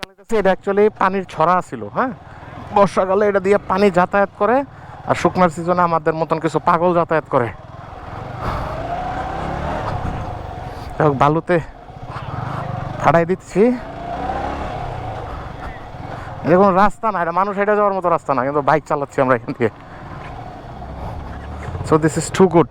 চালাইতেছি, এটা অ্যাকচুয়ালি পানির ছড়া ছিল হ্যাঁ? বর্ষাকালে এটা দিয়ে পানি যাতায়াত করে, আর শুকনার সিজনে আমাদের মতন কিছু পাগল যাতায়াত করে। বালুতে ফাটাই দিচ্ছি। এটা কোনো রাস্তা না, এটা মানুষ হেঁটে যাওয়ার মতো রাস্তা না, কিন্তু বাইক চালাচ্ছি আমরা এখান থেকে so this is too good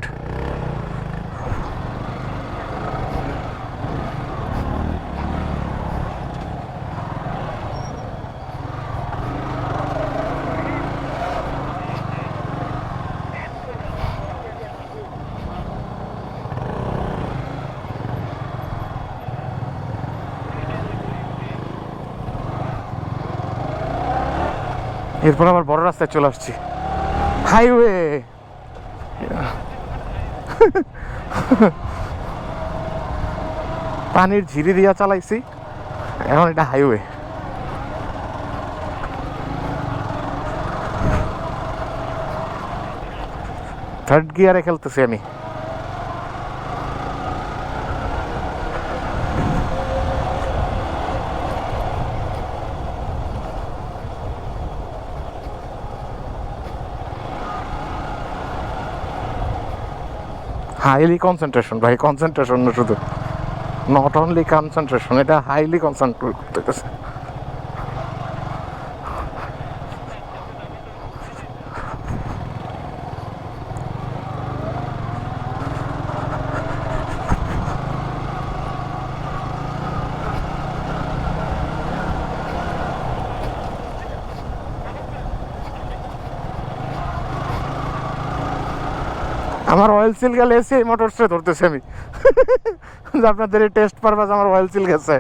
এরপর আবার বড় রাস্তায় চলে আসছি। হাইওয়ে! পানির ঝিরি দিয়া চালাইছি। এখন এটা হাইওয়ে। থার্ড গিয়ারে খেলতেছি আমি। হাইলি কনসেন্ট্রেশন ভাই কনসেন্ট্রেশন না শুধু নট অনলি কনসেন্ট্রেশন এটা হাইলি কনসেন্ট্রেট করতেছে। আমার অয়েল সিল গেলে এসে এই মোটরসে ধরতেছে আমি। যে আপনাদের এই টেস্ট পারপাস আমার অয়েল সিল গেছে।